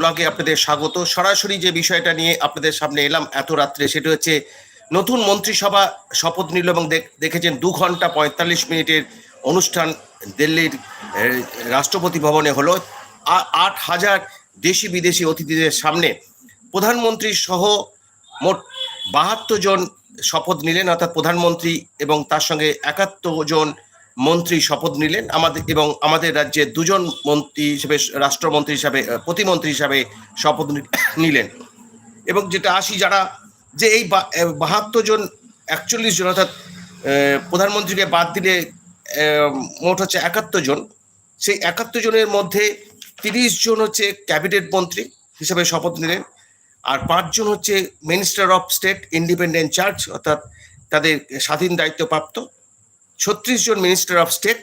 ব্লগে আপনাদের স্বাগত। সরাসরি যে বিষয়টা নিয়ে আপনাদের সামনে এলাম এত রাত্রে, সেটা হচ্ছে নতুন মন্ত্রিসভা শপথ নিল এবং দেখ- দেখেছেন দু ঘণ্টা পঁয়তাল্লিশ মিনিটের অনুষ্ঠান দিল্লির রাষ্ট্রপতি ভবনে হলো। আট হাজার দেশি বিদেশি অতিথিদের সামনে প্রধানমন্ত্রী সহ মোট বাহাত্তর জন শপথ নিলেন, অর্থাৎ প্রধানমন্ত্রী এবং তার সঙ্গে একাত্তর জন মন্ত্রী শপথ নিলেন। আমাদের এবং আমাদের রাজ্যে দুজন মন্ত্রী হিসেবে, রাষ্ট্রমন্ত্রী হিসাবে প্রতিমন্ত্রী হিসাবে শপথ নিলেন। এবং যেটা আসি যারা, যে এই বাহাত্তর জন, একচল্লিশ জন অর্থাৎ প্রধানমন্ত্রীকে বাদ দিলে মোট হচ্ছে একাত্তর জন। সেই একাত্তর জনের মধ্যে তিরিশ জন হচ্ছে ক্যাবিনেট মন্ত্রী হিসেবে শপথ নিলেন। আর পাঁচজন হচ্ছে minister of state independent charge অর্থাৎ তাদের স্বাধীন দায়িত্বপ্রাপ্ত। ছত্রিশ জন মিনিস্টার অফ স্টেট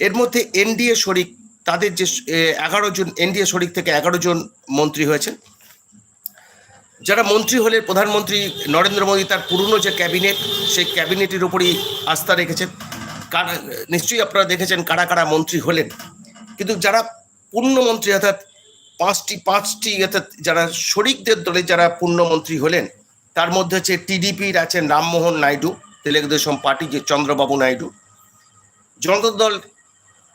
এর মধ্যে এনডিএ শরিক, তাদের যে এগারো জন, এনডিএ শরিক থেকে এগারো জন মন্ত্রী হয়েছেন। যারা মন্ত্রী হলে প্রধানমন্ত্রী নরেন্দ্র মোদী, তার পুরনো যে ক্যাবিনেট, সেই ক্যাবিনেটের উপরই আস্থা রেখেছেন। কারা, নিশ্চয়ই আপনারা দেখেছেন কারা কারা মন্ত্রী হলেন। কিন্তু যারা পূর্ণমন্ত্রী অর্থাৎ পাঁচটি পাঁচটি অর্থাৎ যারা শরিকদের দলে যারা পূর্ণমন্ত্রী হলেন, তার মধ্যে হচ্ছে টিডিপির আছেন রামমোহন নাইডু। তেলেগু দেশম পার্টি যে চন্দ্রবাবু নাইডু। জনতা দল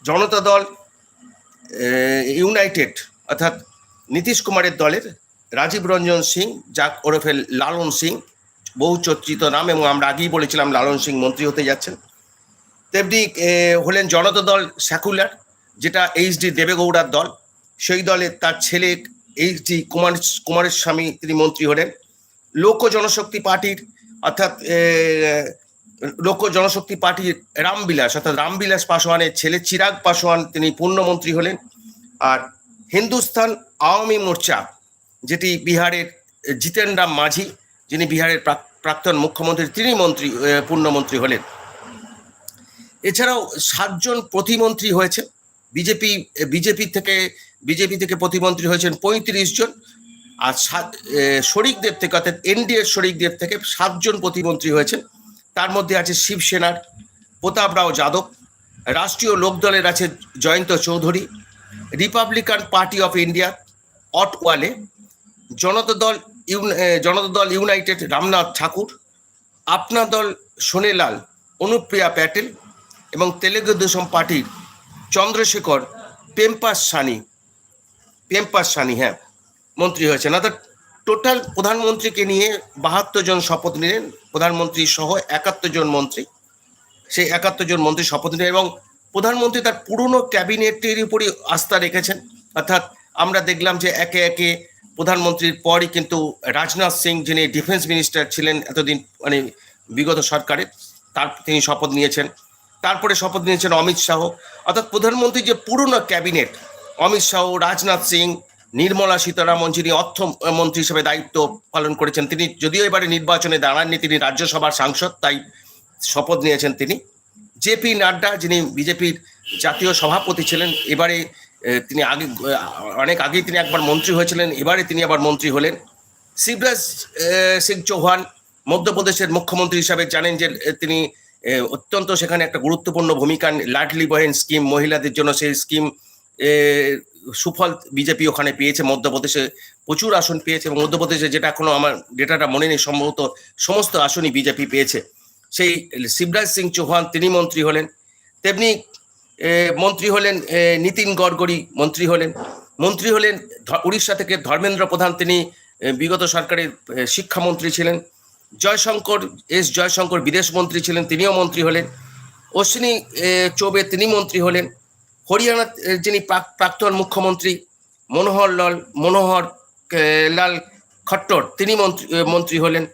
জনতা দল ইউনাইটেড, অর্থাৎ নীতিশ কুমারের দলের রাজীব রঞ্জন সিং যাক ওরফে লালন সিং, বহু চর্চিত নাম এবং আমরা আগেই বলেছিলাম লালন সিং মন্ত্রী হতে যাচ্ছেন। তেমনি হলেন জনতা দল সেকুলার, যেটা এইচ ডি দেবেগৌড়ার দল। সেই দলে তার ছেলে এইচ ডি কুমার, কুমারের স্বামী তিনি মন্ত্রী হলেন। লোক জনশক্তি পার্টির অর্থাৎ লোক জনশক্তি পার্টির রামবিলাস অর্থাৎ রামবিলাস পাসওয়ানের ছেলে চিরাগ পাসওয়ান তিনি পূর্ণমন্ত্রী হলেন। আর হিন্দুস্তান আওয়ামী মোর্চা, যেটি বিহারের জিতেন রাম মাঝি, যিনি বিহারের প্রাক্তন মুখ্যমন্ত্রী, তিনি মন্ত্রী পূর্ণমন্ত্রী হলেন। এছাড়াও সাতজন প্রতিমন্ত্রী হয়েছে বিজেপি বিজেপি থেকে বিজেপি থেকে প্রতিমন্ত্রী হয়েছেন পঁয়ত্রিশ জন। আর শরিকদের থেকে, অর্থাৎ এনডিএর শরিকদের থেকে সাতজন প্রতিমন্ত্রী হয়েছেন। তার মধ্যে আছে শিবসেনার প্রতাপ রাও যাদব, রাষ্ট্রীয় লোকদলের আছে Jayant Chaudhary, Republican Party of India, Athawale, Janata Dal Janata Dal United Ramnath ঠাকুর, আপনা দল সোনেলাল, অনুপ্রিয়া প্যাটেল এবং তেলেগু দেশম পার্টির চন্দ্রশেখর পেম্পাস সানি পেম্পাস সানি হ্যাঁ। মন্ত্রী হয়েছেন অর্থাৎ টোটাল প্রধানমন্ত্রীকে নিয়ে বাহাত্তর জন শপথ নিলেন। প্রধানমন্ত্রী সহ একাত্তর জন মন্ত্রী। সেই একাত্তর জন মন্ত্রী শপথ নিলেন এবং প্রধানমন্ত্রী তার পুরনো ক্যাবিনেটের উপরই আস্থা রেখেছেন। অর্থাৎ আমরা দেখলাম যে একে একে প্রধানমন্ত্রীর পরই কিন্তু রাজনাথ সিং যিনি ডিফেন্স মিনিস্টার ছিলেন এতদিন মানে বিগত সরকারের, তার তিনি শপথ নিয়েছেন। তারপরে শপথ নিয়েছেন অমিত শাহ। অর্থাৎ প্রধানমন্ত্রীর যে পুরনো ক্যাবিনেট, অমিত শাহ, রাজনাথ সিং নির্মলা সীতারামন, যিনি অর্থমন্ত্রী হিসেবে দায়িত্ব পালন করেছেন, তিনি যদিও এবারে নির্বাচনে দাঁড়াননি, তিনি রাজ্যসভার সাংসদ, তাই শপথ নিয়েছেন তিনি। জেপি নাড্ডা, যিনি বিজেপির জাতীয় সভাপতি ছিলেন, এবারে তিনি আগে অনেক আগেই তিনি একবার মন্ত্রী হয়েছিলেন, এবারে তিনি আবার মন্ত্রী হলেন। শিবরাজ সিং চৌহান, মধ্যপ্রদেশের মুখ্যমন্ত্রী হিসাবে জানেন যে তিনি অত্যন্ত সেখানে একটা গুরুত্বপূর্ণ ভূমিকা, লাডলি বহেন স্কিম, মহিলাদের জন্য সেই স্কিম সুফল বিজেপি ওখানে পেয়েছে, মধ্যপ্রদেশে প্রচুর আসন পেয়েছে এবং মধ্যপ্রদেশে যেটা এখনও আমার ডেটাটা মনে নেই, সম্ভবত সমস্ত আসনই বিজেপি পেয়েছে। সেই শিবরাজ সিং চৌহান তিনি মন্ত্রী হলেন, তেমনি মন্ত্রী হলেন নীতিন গডকরি মন্ত্রী হলেন। মন্ত্রী হলেন উড়িষ্যা থেকে ধর্মেন্দ্র প্রধান, তিনি বিগত সরকারের শিক্ষামন্ত্রী ছিলেন। জয়শঙ্কর, এস জয়শঙ্কর বিদেশ মন্ত্রী ছিলেন, তিনিও মন্ত্রী হলেন। অশ্বিনী চৌবে তিনি মন্ত্রী হলেন। হরিয়ানা যিনি প্রাক- প্রাক্তন মুখ্যমন্ত্রী মনোহর লাল মনোহর লাল খট্টর, তিনি মন্ত্রী মন্ত্রী হলেন।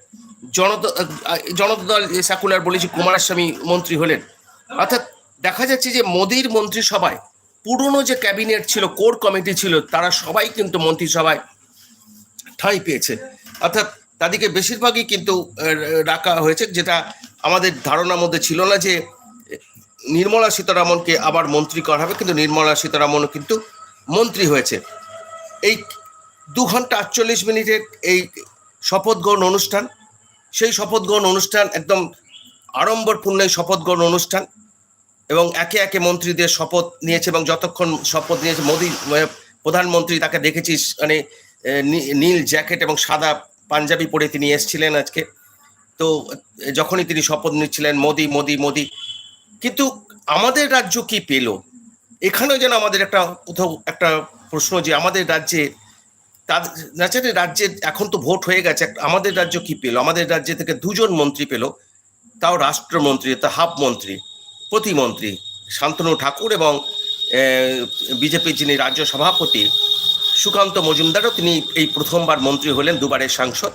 জনতা জনতা দল সেকুলার বলেছি কুমারস্বামী মন্ত্রী হলেন। অর্থাৎ দেখা যাচ্ছে যে মোদির মন্ত্রিসভায় পুরনো যে ক্যাবিনেট ছিল, কোর কমিটি ছিল, তারা সবাই কিন্তু মন্ত্রিসভায় ঠাঁই পেয়েছে। অর্থাৎ তাদেরকে বেশিরভাগই কিন্তু রাখা হয়েছে। যেটা আমাদের ধারণার মধ্যে ছিল না যে নির্মলা সীতারামনকে আবার মন্ত্রী করা হবে, কিন্তু নির্মলা সীতারামনও কিন্তু মন্ত্রী হয়েছে। এই দু ঘণ্টা আটচল্লিশ মিনিটের এই শপথ গ্রহণ অনুষ্ঠান, সেই শপথ গ্রহণ অনুষ্ঠান একদম আড়ম্বরপূর্ণ এই শপথ গ্রহণ অনুষ্ঠান, এবং একে একে মন্ত্রীদের শপথ নিয়েছে এবং যতক্ষণ শপথ নিয়েছে, মোদী প্রধানমন্ত্রী তাকে দেখেছিস মানে নীল জ্যাকেট এবং সাদা পাঞ্জাবি পরে তিনি এসেছিলেন আজকে। তো যখনই তিনি শপথ নিচ্ছিলেন, মোদি মোদি মোদি কিন্তু আমাদের রাজ্য কি পেল? এখানেও যেন আমাদের একটা কোথাও একটা প্রশ্ন যে আমাদের রাজ্যে তাদের রাজ্যে এখন তো ভোট হয়ে গেছে, আমাদের রাজ্য কি পেল? আমাদের রাজ্য থেকে দুজন মন্ত্রী পেল, তাও রাষ্ট্রমন্ত্রী, তা হাফ মন্ত্রী, প্রতিমন্ত্রী শান্তনু ঠাকুর এবং বিজেপির যিনি রাজ্য সভাপতি, সুকান্ত মজুমদারও তিনি এই প্রথমবার মন্ত্রী হলেন, দুবারের সাংসদ।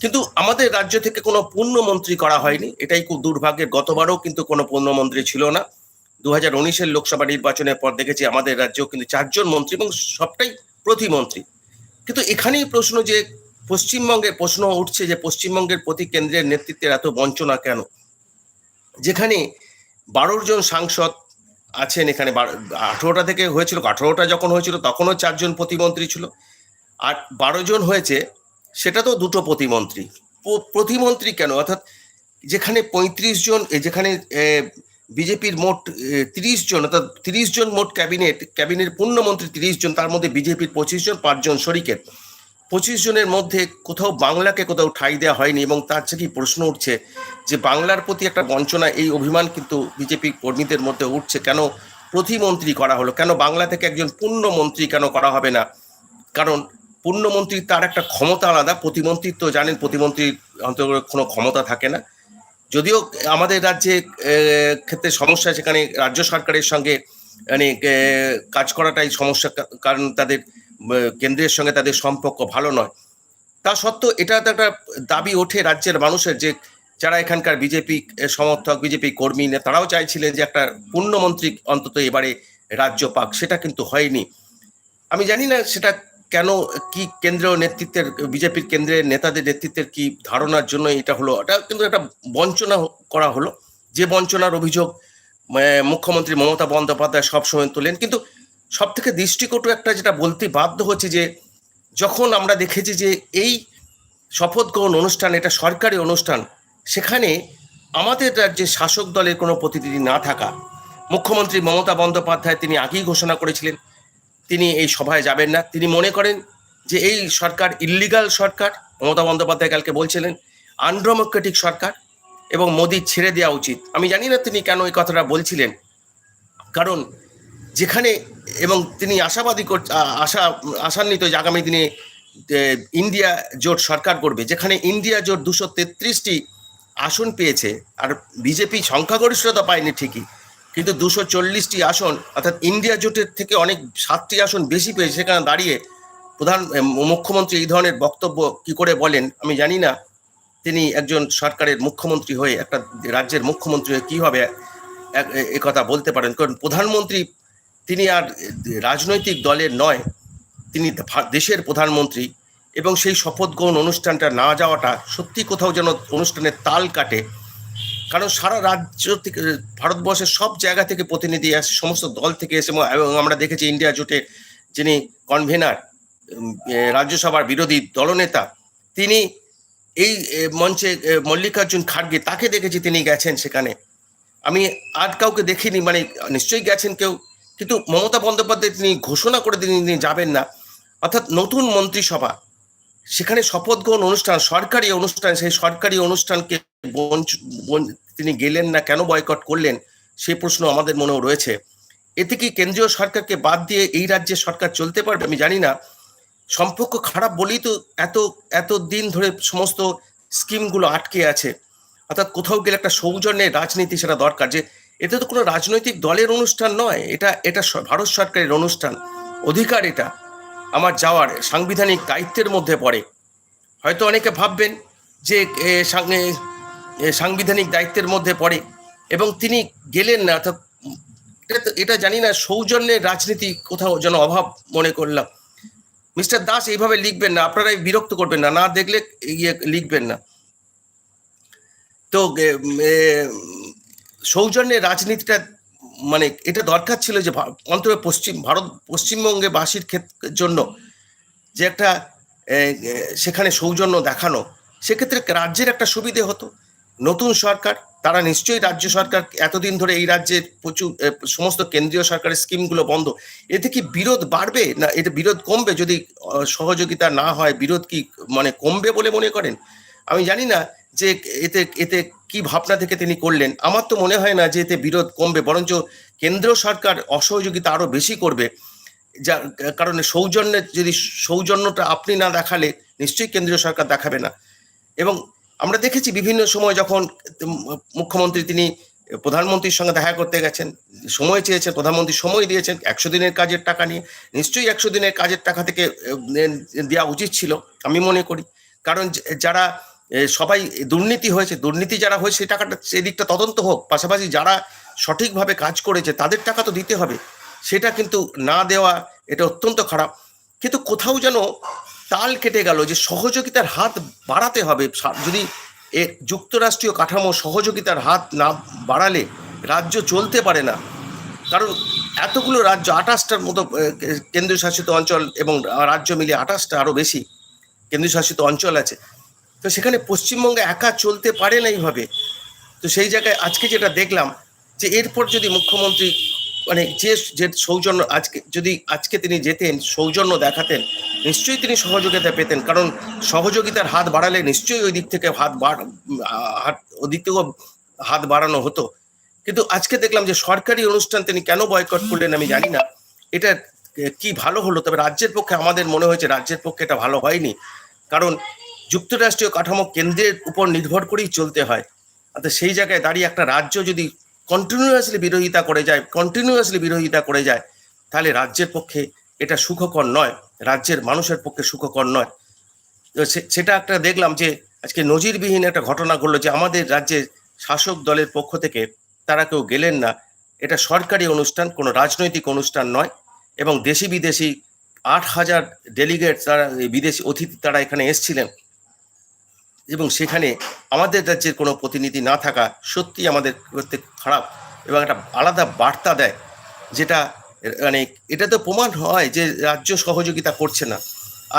কিন্তু আমাদের রাজ্য থেকে কোনো পূর্ণ মন্ত্রী করা হয়নি, এটাই খুব দুর্ভাগ্যের, গতবারও কিন্তু কোনো পূর্ণ মন্ত্রী ছিল না। দু হাজার উনিশের লোকসভা নির্বাচনের পর দেখেছি আমাদের রাজ্যেও কিন্তু চারজন মন্ত্রী এবং সবটাই প্রতিমন্ত্রী। কিন্তু এখানেই প্রশ্ন যে, পশ্চিমবঙ্গের প্রশ্ন উঠছে যে, পশ্চিমবঙ্গের প্রতি কেন্দ্রের নেতৃত্বের এত বঞ্চনা কেন? যেখানে বারো জন সাংসদ আছেন, এখানে আঠেরোটা থেকে হয়েছিল, আঠেরোটা যখন হয়েছিল তখনও চারজন প্রতিমন্ত্রী ছিল। আর বারো জন হয়েছে সেটা তো দুটো প্রতিমন্ত্রী। প্রতিমন্ত্রী কেন? অর্থাৎ যেখানে পঁয়ত্রিশ জন যেখানে বিজেপির মোট তিরিশ জন, অর্থাৎ তিরিশ জন মোট ক্যাবিনেট ক্যাবিনেট পূর্ণমন্ত্রী তিরিশ জন, তার মধ্যে বিজেপির পঁচিশ জন পাঁচজন শরিকের। পঁচিশ জনের মধ্যে কোথাও বাংলাকে কোথাও ঠাঁই দেওয়া হয়নি এবং তার থেকেই প্রশ্ন উঠছে যে বাংলার প্রতি একটা বঞ্চনা, এই অভিমান কিন্তু বিজেপি কর্মীদের মধ্যে উঠছে। কেন প্রতিমন্ত্রী করা হলো? কেন বাংলা থেকে একজন পূর্ণমন্ত্রী কেন করা হবে না? কারণ পূর্ণমন্ত্রী তার একটা ক্ষমতা আলাদা প্রতিমন্ত্রীর তো জানেন, প্রতিমন্ত্রীর অন্তত কোনো ক্ষমতা থাকে না। যদিও আমাদের রাজ্যে ক্ষেত্রে সমস্যা সেখানে রাজ্য সরকারের সঙ্গে মানে কাজ করাটাই সমস্যা কারণ তাদের কেন্দ্রের সঙ্গে তাদের সম্পর্ক ভালো নয়। তা সত্ত্বেও এটা একটা দাবি ওঠে রাজ্যের মানুষের যে, যারা এখানকার বিজেপি সমর্থক, বিজেপি কর্মী, তারাও চাইছিলেন যে একটা পূর্ণমন্ত্রী অন্তত এবারে রাজ্য পাক। সেটা কিন্তু হয়নি। আমি জানি না সেটা কেন, কি কেন্দ্রীয় নেতৃত্বের, বিজেপির কেন্দ্রের নেতাদের নেতৃত্বের কি ধারণার জন্য এটা হলো? এটা কিন্তু একটা বঞ্চনা করা হলো। যে বঞ্চনার অভিযোগ মুখ্যমন্ত্রী মমতা বন্দ্যোপাধ্যায় সবসময় তোলেন। কিন্তু সব থেকে দৃষ্টিকটু একটা যেটা বলতে বাধ্য হচ্ছে যে, যখন আমরা দেখেছি যে এই শপথ গ্রহণ অনুষ্ঠান, এটা সরকারি অনুষ্ঠান, সেখানে আমাদের রাজ্যে শাসক দলের কোনো প্রতিনিধি না থাকা, মুখ্যমন্ত্রী মমতা বন্দ্যোপাধ্যায় তিনি আগেই ঘোষণা করেছিলেন তিনি এই সভায় যাবেন না। তিনি মনে করেন যে এই সরকার ইল্লিগাল সরকার, মমতা বন্দ্যোপাধ্যায় কালকে বলছিলেন আনডেমোক্রেটিক সরকার এবং মোদি ছেড়ে দেওয়া উচিত। আমি জানি না তিনি কেন এই কথাটা বলছিলেন। কারণ যেখানে এবং তিনি আশাবাদী আশা, আশান্বিত যে আগামী দিনে ইন্ডিয়া জোট সরকার করবে, যেখানে ইন্ডিয়া জোট দুশো তেত্রিশটি আসন পেয়েছে, আর বিজেপি সংখ্যাগরিষ্ঠতা পায়নি ঠিকই। কিন্তু দুশো চল্লিশটি আসন, অর্থাৎ ইন্ডিয়া জোটের থেকে অনেক সাতটি আসন বেশি পেয়েছে সেখানে দাঁড়িয়ে প্রধান মুখ্যমন্ত্রী এই ধরনের বক্তব্য কি করে বলেন, আমি জানি না। তিনি একজন সরকারের মুখ্যমন্ত্রী হয়ে একটা রাজ্যের মুখ্যমন্ত্রী হয়ে কীভাবে কথা বলতে পারেন। কারণ প্রধানমন্ত্রী, তিনি আর রাজনৈতিক দলের নয়, তিনি দেশের প্রধানমন্ত্রী। এবং সেই শপথ গ্রহণ অনুষ্ঠানটা না যাওয়াটা সত্যি কোথাও যেন অনুষ্ঠানের তাল কাটে। কারণ সারা রাজ্য থেকে, ভারতবর্ষের সব জায়গা থেকে প্রতিনিধি আসে সমস্ত দল থেকে এসে, এবং আমরা দেখেছি ইন্ডিয়া জোটের যিনি কনভেনার রাজ্যসভার বিরোধী দলনেতা, তিনি এই মঞ্চে মল্লিকার্জুন খাড়গে, তাকে দেখেছি তিনি গেছেন সেখানে। আমি আর কাউকে দেখিনি মানে নিশ্চয়ই গেছেন কেউ, কিন্তু মমতা বন্দ্যোপাধ্যায় তিনি ঘোষণা করে তিনি যাবেন না। অর্থাৎ নতুন মন্ত্রিসভা, সেখানে শপথ গ্রহণ অনুষ্ঠান, সরকারি অনুষ্ঠান, সেই সরকারি অনুষ্ঠানকে তিনি গেলেন না, কেন বয়কট করলেন, সে প্রশ্ন আমাদের মনেও রয়েছে। এতে কি কেন্দ্রীয় সরকারকে বাদ দিয়ে এই রাজ্যে সরকার চলতে পারবে আমি জানি না। সম্পর্ক খারাপ বলেই তো এত এত দিন ধরে সমস্ত স্কিমগুলো আটকে আছে। অর্থাৎ কোথাও গেলে একটা সৌজন্যের রাজনীতি সেটা দরকার যে, এটা তো কোনো রাজনৈতিক দলের অনুষ্ঠান নয়, এটা এটা ভারত সরকারের অনুষ্ঠান, অধিকার এটা। আমার যাওয়ার সাংবিধানিক দায়িত্বের মধ্যে পড়ে। হয়তো অনেকে ভাববেন যে সাংবিধানিক দায়িত্বের মধ্যে পড়ে। এবং তিনি গেলেন না, অর্থাৎ এটা এটা জানি না, সৌজন্যের রাজনীতি কোথাও যেন অভাব মনে করলাম। মিস্টার দাস এইভাবে লিখবেন না, আপনারাই বিরক্ত করবেন না না দেখলে ইয়ে লিখবেন না। তো সৌজন্যের রাজনীতিটা মানে এটা দরকার ছিল যে অন্তত পশ্চিম, ভারত, পশ্চিমবঙ্গে বাসীর ক্ষেত্রের জন্য যে একটা সেখানে সৌজন্য দেখানো। সেক্ষেত্রে রাজ্যের একটা সুবিধে হতো। নতুন সরকার, তারা নিশ্চয়ই রাজ্য সরকার, এতদিন ধরে এই রাজ্যের প্রচুর সমস্ত কেন্দ্রীয় সরকারের স্কিমগুলো বন্ধ। এতে কি বিরোধ বাড়বে না, এতে বিরোধ কমবে যদি সহযোগিতা না হয়, বিরোধ কি মানে কমবে বলে মনে করেন? আমি জানি না যে এতে এতে কি ভাবনা থেকে তিনি করলেন। আমার তো মনে হয় না যে এতে বিরোধ কমবে, বরঞ্চ কেন্দ্র সরকার অসহযোগিতা আরও বেশি করবে। যার কারণে সৌজন্যের যদি, সৌজন্যটা আপনি না দেখালে, নিশ্চয়ই কেন্দ্রীয় সরকার দেখাবে না। এবং আমরা দেখেছি বিভিন্ন সময় যখন মুখ্যমন্ত্রী তিনি প্রধানমন্ত্রীর সঙ্গে দেখা করতে গেছেন, সময় চেয়েছেন, প্রধানমন্ত্রী সময় দিয়েছেন, একশো দিনের কাজের টাকা নিয়ে, নিশ্চয়ই একশো দিনের কাজের টাকা থেকে দেওয়া উচিত ছিল, আমি মনে করি। কারণ যারা সবাই দুর্নীতি হয়েছে, দুর্নীতি যারা হয়েছে, সেই টাকাটা সেই দিকটা তদন্ত হোক, পাশাপাশি যারা সঠিকভাবে কাজ করেছে, তাদের টাকা তো দিতে হবে। সেটা কিন্তু না দেওয়া, এটা অত্যন্ত খারাপ। কিন্তু কোথাও যেন তাল কেটে গেল যে সহযোগিতার হাত বাড়াতে হবে। যদি এ যুক্তরাষ্ট্রীয় কাঠামো সহযোগিতার হাত না বাড়ালে রাজ্য চলতে পারে না। কারণ এতগুলো রাজ্য আঠাশটার মতো আহ, কেন্দ্রীয় শাসিত অঞ্চল এবং রাজ্য মিলিয়ে আঠাশটা আরও বেশি কেন্দ্রীয় শাসিত অঞ্চল আছে। তো সেখানে পশ্চিমবঙ্গে একা চলতে পারে না এইভাবে। তো সেই জায়গায় আজকে যেটা দেখলাম যে এরপর যদি মুখ্যমন্ত্রী মানে যে যে সৌজন্য আজকে, যদি আজকে তিনি যেতেন, সৌজন্য দেখাতেন, নিশ্চয়ই তিনি সহযোগিতা পেতেন। কারণ সহযোগিতার হাত বাড়ালে নিশ্চয়ই ওই দিক থেকে হাত হাত ওদিক থেকেও হাত বাড়ানো হতো। কিন্তু আজকে দেখলাম যে সরকারি অনুষ্ঠান তিনি কেন বয়কট করলেন আমি জানি না। এটা কি ভালো হলো? তবে রাজ্যের পক্ষে আমাদের মনে হয়েছে রাজ্যের পক্ষে এটা ভালো হয়নি। কারণ যুক্তরাষ্ট্রীয় কাঠামো কেন্দ্রের উপর নির্ভর করেই চলতে হয়। সেই জায়গায় দাঁড়িয়ে একটা রাজ্য যদি কন্টিনিউয়াসলি বিরোধিতা করে যায় কন্টিনিউয়াসলি বিরোধিতা করে যায়, তাহলে রাজ্যের পক্ষে এটা সুখকর নয়, রাজ্যের মানুষের পক্ষে সুখকর নয়। সেটা একটা দেখলাম যে আজকে নজিরবিহীন একটা ঘটনা ঘটলো যে আমাদের রাজ্যের শাসক দলের পক্ষ থেকে তারা কেউ গেলেন না। এটা সরকারি অনুষ্ঠান, কোনো রাজনৈতিক অনুষ্ঠান নয় এবং দেশি বিদেশি আট হাজার ডেলিগেট তারা বিদেশি অতিথি, তারা এখানে এসছিলেন। এবং সেখানে আমাদের রাজ্যের কোনো প্রতিনিধি না থাকা সত্যি আমাদের করতে খারাপ এবং একটা আলাদা বার্তা দেয় যেটা মানে এটা তো প্রমাণ হয় যে রাজ্য সহযোগিতা করছে না।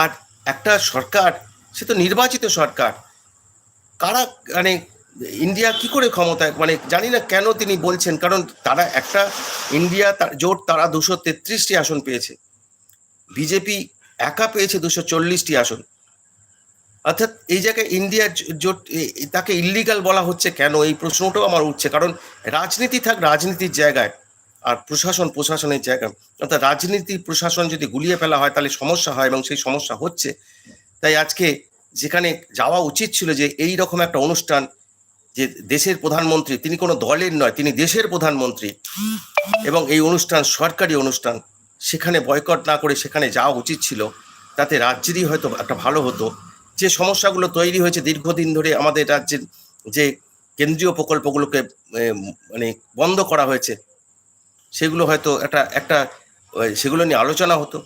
আর একটা সরকার, সে তো নির্বাচিত সরকার। কারা মানে ইন্ডিয়া কি করে ক্ষমতায় মানে জানি না কেন তিনি বলছেন, কারণ তারা একটা ইন্ডিয়া জোট, তারা দুশো তেত্রিশটি আসন পেয়েছে। বিজেপি একা পেয়েছে দুশো চল্লিশটি আসন। অর্থাৎ এই জায়গায় ইন্ডিয়ার জোট তাকে ইল্লিগাল বলা হচ্ছে কেন? এই প্রশ্নটাও আমার উঠছে। কারণ রাজনীতি থাক, রাজনীতির জায়গায় আর প্রশাসন প্রশাসনের জায়গায়। অর্থাৎ রাজনীতি, প্রশাসন যদি গুলিয়ে ফেলা হয়, তাহলে সমস্যা হয় এবং সেই সমস্যা হচ্ছে। তাই আজকে যেখানে যাওয়া উচিত ছিল যে এই রকম একটা অনুষ্ঠান, যে দেশের প্রধানমন্ত্রী, তিনি কোনো দলের নয়, তিনি দেশের প্রধানমন্ত্রী এবং এই অনুষ্ঠান সরকারি অনুষ্ঠান, সেখানে বয়কট না করে সেখানে যাওয়া উচিত ছিল, তাতে রাজ্যেরই হয়তো একটা ভালো হতো। যে সমস্যাগুলো তৈরি হয়েছে দীর্ঘদিন ধরে আমাদের রাজ্যের যে কেন্দ্রীয় প্রকল্পগুলোকে মানে বন্ধ করা হয়েছে, সেগুলো হয়তো একটা একটা সেগুলো নিয়ে আলোচনা হতো।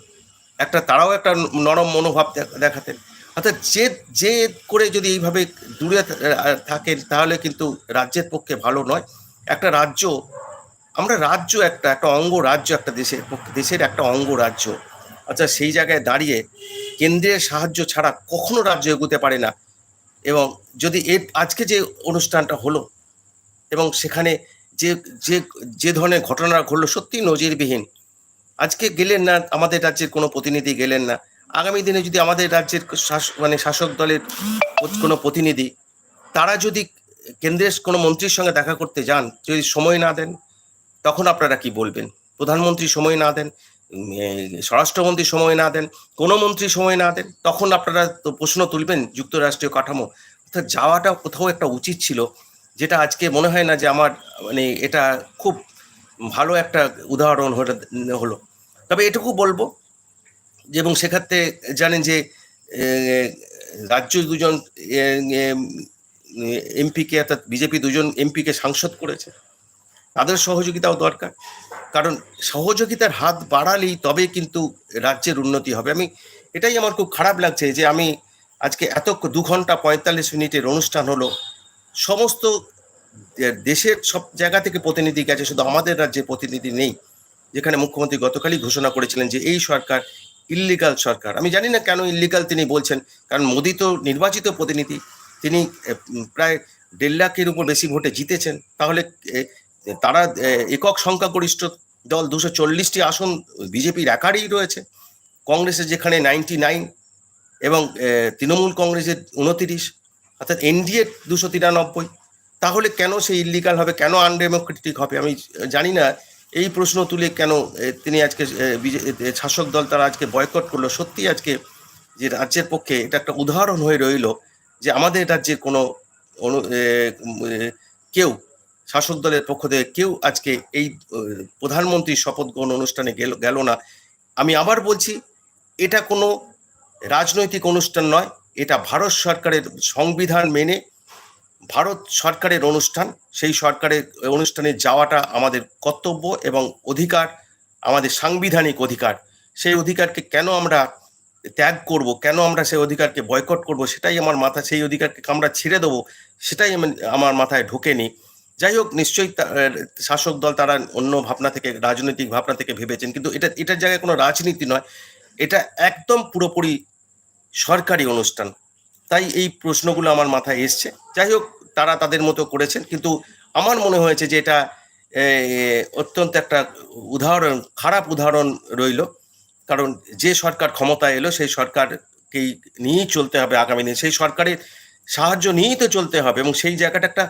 একটা তারাও একটা নরম মনোভাব দেখ- দেখাতেন। অর্থাৎ যে যে করে যদি এইভাবে দূরে থাকেন, তাহলে কিন্তু রাজ্যের পক্ষে ভালো নয়। একটা রাজ্য, আমরা রাজ্য একটা একটা অঙ্গ রাজ্য একটা দেশের পক্ষে, দেশের একটা অঙ্গ রাজ্য আচ্ছা সেই জায়গায় দাঁড়িয়ে কেন্দ্রের সাহায্য ছাড়া কখনো রাজ্য এগোতে পারে না। এবং যদি এর আজকে যে অনুষ্ঠানটা হলো এবং সেখানে যে যে যে ধরনের ঘটনা ঘটলো সত্যি নজিরবিহীন। আজকে গেলেন না, আমাদের রাজ্যের কোনো প্রতিনিধি গেলেন না। আগামী দিনে যদি আমাদের রাজ্যের মানে শাসক দলের কোনো প্রতিনিধি, তারা যদি কেন্দ্রের কোনো মন্ত্রীর সঙ্গে দেখা করতে যান, যদি সময় না দেন, তখন আপনারা কি বলবেন? প্রধানমন্ত্রী সময় না দেন স্বরাষ্ট্রমন্ত্রী সময় না দেন, কোনো মন্ত্রী সময় না দেন, তখন আপনারা তো প্রশ্ন তুলবেন যুক্তরাষ্ট্রীয় কাঠামো। অর্থাৎ যাওয়াটা কোথাও একটা উচিত ছিল, যেটা আজকে মনে হয় না যে আমার মানে এটা খুব ভালো একটা উদাহরণ হলো- তবে এটুকু বলব যে এবং সেক্ষেত্রে জানেন যে রাজ্য দুজন এমপিকে অর্থাৎ বিজেপি দুজন এমপিকে সাংসদ করেছে। তাদের সহযোগিতাও দরকার। কারণ সহযোগিতার হাত বাড়ালেই তবে কিন্তু রাজ্যের উন্নতি হবে। আমি এটাই আমার খুব খারাপ লাগছে যে আমি আজকে এত দু ঘণ্টা পঁয়তাল্লিশ মিনিটের অনুষ্ঠান হলো। সমস্ত দেশের সব জায়গা থেকে প্রতিনিধি গেছে, শুধু আমাদের রাজ্যে প্রতিনিধি নেই। যেখানে মুখ্যমন্ত্রী গতকালই ঘোষণা করেছিলেন যে এই সরকার ইল্লিগাল সরকার। আমি জানি না কেন ইল্লিগাল তিনি বলছেন, কারণ মোদী তো নির্বাচিত প্রতিনিধি। তিনি প্রায় দেড় লাখের উপর বেশি ভোটে জিতেছেন। তাহলে তারা একক সংখ্যাগরিষ্ঠ দল, দুশো চল্লিশটি আসন বিজেপির একারই রয়েছে। কংগ্রেসের যেখানে নাইনটি নাইন এবং তৃণমূল কংগ্রেসের উনতিরিশ, অর্থাৎ এনডিএ দুশো তিরানব্বই। তাহলে কেন সে ইলিগাল হবে? কেন আনডেমোক্রেটিক হবে? আমি জানি না। এই প্রশ্ন তুলে কেন তিনি আজকে শাসক দল তারা আজকে বয়কট করল? সত্যি আজকে যে রাজ্যের পক্ষে এটা একটা উদাহরণ হয়ে রইল যে আমাদের রাজ্যের কোনো কেউ শাসক দলের পক্ষ থেকে কেউ আজকে এই এ, প্রধানমন্ত্রীর শপথ গ্রহণ অনুষ্ঠানে গেল গেল না। আমি আবার বলছি এটা কোনো রাজনৈতিক অনুষ্ঠান নয় এটা ভারত সরকারের সংবিধান মেনে ভারত সরকারের অনুষ্ঠান। সেই সরকারের অনুষ্ঠানে যাওয়াটা আমাদের কর্তব্য এবং অধিকার আমাদের সাংবিধানিক অধিকার। সেই অধিকারকে কেন আমরা ত্যাগ করব কেন আমরা সেই অধিকারকে বয়কট করব সেটাই আমার মাথা সেই অধিকারকে আমরা ছেড়ে দেবো সেটাই আমি- আমার মাথায় ঢোকেনি। যাই হোক, নিশ্চয়ই শাসক দল তারা অন্য ভাবনা থেকে, রাজনৈতিক ভাবনা থেকে ভেবেছেন। কিন্তু এটা, এটার জায়গায় কোনো রাজনীতি নয়। এটা একদম পুরোপুরি সরকারি অনুষ্ঠান। তাই এই প্রশ্নগুলো আমার মাথায় এসছে। যাই হোক, তারা তাদের মতো করেছেন। কিন্তু আমার মনে হয়েছে যে এটা অত্যন্ত একটা উদাহরণ, খারাপ উদাহরণ রইল। কারণ যে সরকার ক্ষমতায় এলো, সেই সরকারকেই নিয়েই চলতে হবে আগামী দিনে। সেই সরকারের সাহায্য নিয়েই তো চলতে হবে। এবং সেই জায়গাটা একটা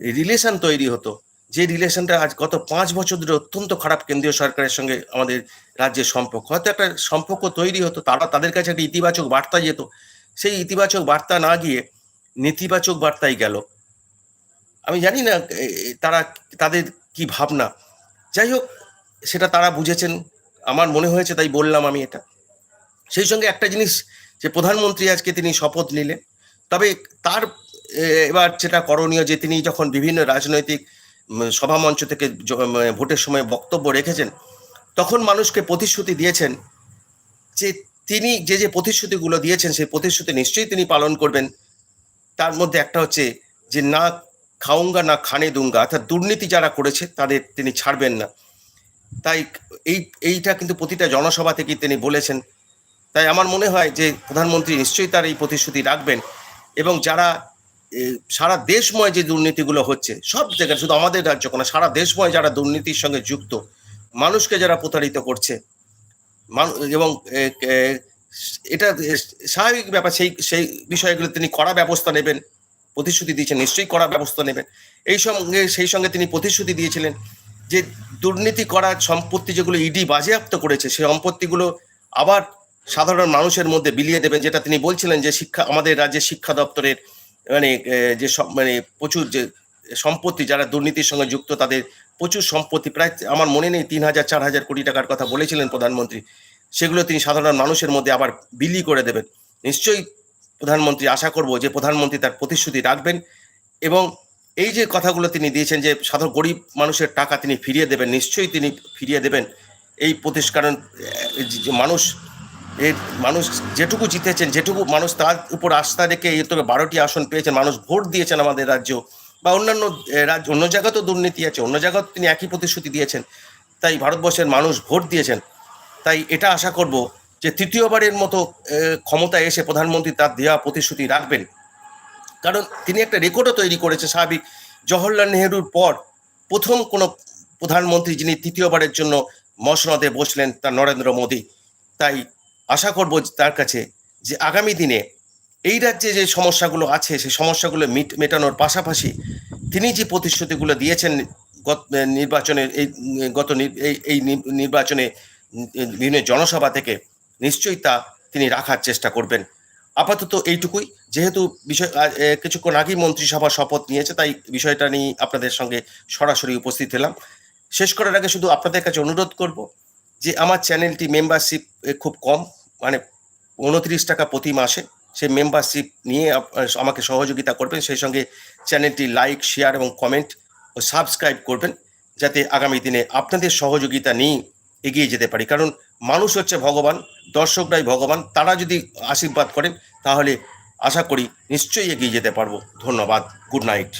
রিলেশন তৈরি হতো। যে রিলেশনটা আজ গত পাঁচ বছর ধরে অত্যন্ত খারাপ কেন্দ্রীয় সরকারের সঙ্গে আমাদের রাজ্যের সম্পর্ক। হয়তো একটা সম্পর্ক তৈরি হতো, তারা তাদের কাছে একটা ইতিবাচক বার্তা যেত। সেই ইতিবাচক বার্তা না গিয়ে নেতিবাচক বার্তাই গেল। আমি জানি না তারা তাদের কি ভাবনা। যাই হোক, সেটা তারা বুঝেছেন। আমার মনে হয়েছে তাই বললাম আমি এটা। সেই সঙ্গে একটা জিনিস যে প্রধানমন্ত্রী আজকে তিনি শপথ নিলেন। তবে তার এবার যেটা করণীয় যে তিনি যখন বিভিন্ন রাজনৈতিক সভামঞ্চ থেকে ভোটের সময় বক্তব্য রেখেছেন, তখন মানুষকে প্রতিশ্রুতি দিয়েছেন যে তিনি যে যে প্রতিশ্রুতিগুলো দিয়েছেন, সেই প্রতিশ্রুতি নিশ্চয়ই তিনি পালন করবেন। তার মধ্যে একটা হচ্ছে যে, না খাউঙ্গা না খানে দুঙ্গা, অর্থাৎ দুর্নীতি যারা করেছে তাদের তিনি ছাড়বেন না। তাই এই, এইটা কিন্তু প্রতিটা জনসভা থেকেই তিনি বলেছেন। তাই আমার মনে হয় যে, প্রধানমন্ত্রী নিশ্চয়ই তার এই প্রতিশ্রুতি রাখবেন এবং যারা সারা দেশময় যে দুর্নীতিগুলো হচ্ছে, সব জায়গায় শুধু আমাদের রাজ্য কোনো, সারা দেশময় যারা দুর্নীতির সঙ্গে যুক্ত, মানুষকে যারা প্রতারিত করছে এবং এটা স্বাভাবিক ব্যাপার, সেই সেই বিষয়গুলো তিনি কড়া ব্যবস্থা নেবেন, প্রতিশ্রুতি দিয়েছেন, নিশ্চয়ই কড়া ব্যবস্থা নেবেন। এই সঙ্গে, সেই সঙ্গে তিনি প্রতিশ্রুতি দিয়েছিলেন যে দুর্নীতি করা সম্পত্তি যেগুলো ইডি বাজেয়াপ্ত করেছে, সেই সম্পত্তিগুলো আবার সাধারণ মানুষের মধ্যে বিলিয়ে দেবেন, যেটা তিনি বলছিলেন যে শিক্ষা, আমাদের রাজ্যের শিক্ষা দপ্তরের মানে যে মানে প্রচুর যে সম্পত্তি যারা দুর্নীতির সঙ্গে যুক্ত তাদের প্রচুর সম্পত্তি প্রায় আমার মনে নেই তিন হাজার চার হাজার কোটি টাকার কথা বলেছিলেন প্রধানমন্ত্রী। সেগুলো তিনি সাধারণ মানুষের মধ্যে আবার বিলি করে দেবেন। নিশ্চয়ই প্রধানমন্ত্রী আশা করব যে প্রধানমন্ত্রী তার প্রতিশ্রুতি রাখবেন এবং এই যে কথাগুলো তিনি দিয়েছেন যে সাধারণ গরিব মানুষের টাকা তিনি ফিরিয়ে দেবেন নিশ্চয়ই তিনি ফিরিয়ে দেবেন। এই প্রতিষ্ঠা কারণ আহ, যে- যে মানুষ এর মানুষ যেটুকু জিতেছেন, যেটুকু মানুষ তার উপর আস্থা রেখে এই তবে বারোটি আসন পেয়েছেন, মানুষ ভোট দিয়েছেন আমাদের রাজ্য বা অন্যান্য রাজ্য, অন্য জায়গাতেও দুর্নীতি আছে, অন্য জায়গাতেও তিনি একই প্রতিশ্রুতি দিয়েছেন, তাই ভারতবর্ষের মানুষ ভোট দিয়েছেন। তাই এটা আশা করব যে তৃতীয়বারের মতো ক্ষমতায় এসে প্রধানমন্ত্রী তার দেওয়া প্রতিশ্রুতি রাখবেন। কারণ তিনি একটা রেকর্ডও তৈরি করেছে স্বাভাবিক, জওহরলাল নেহেরুর পর প্রথম কোনো প্রধানমন্ত্রী যিনি তৃতীয়বারের জন্য মসনদে বসলেন তা নরেন্দ্র মোদী। তাই আশা করব তার কাছে যে আগামী দিনে এই রাজ্যে যে সমস্যাগুলো আছে, সেই সমস্যাগুলো মিট, মেটানোর পাশাপাশি তিনি যে প্রতিশ্রুতিগুলো দিয়েছেন গত নির্বাচনে এই গত এই নির্বাচনে বিভিন্ন জনসভা থেকে নিশ্চয়ই তা তিনি রাখার চেষ্টা করবেন। আপাতত এইটুকুই। যেহেতু বিষয় কিছুক্ষণ আগেই মন্ত্রিসভা শপথ নিয়েছে, তাই বিষয়টা নিয়ে আপনাদের সঙ্গে সরাসরি উপস্থিত হলাম। শেষ করার আগে শুধু আপনাদের কাছে অনুরোধ করব যে আমার চ্যানেলটি মেম্বারশিপ খুব কম। মানে উনত্রিশ টাকা প্রতি মাসে সেই মেম্বারশিপ নিয়ে আমাকে সহযোগিতা করবেন। সেই সঙ্গে চ্যানেলটি লাইক শেয়ার এবং কমেন্ট ও সাবস্ক্রাইব করবেন যাতে আগামী দিনে আপনাদের সহযোগিতা নিয়ে এগিয়ে যেতে পারি। কারণ মানুষ হচ্ছে ভগবান, দর্শকরাই ভগবান, তারা যদি আশীর্বাদ করেন তাহলে আশা করি নিশ্চয়ই এগিয়ে যেতে পারব। ধন্যবাদ। Good night.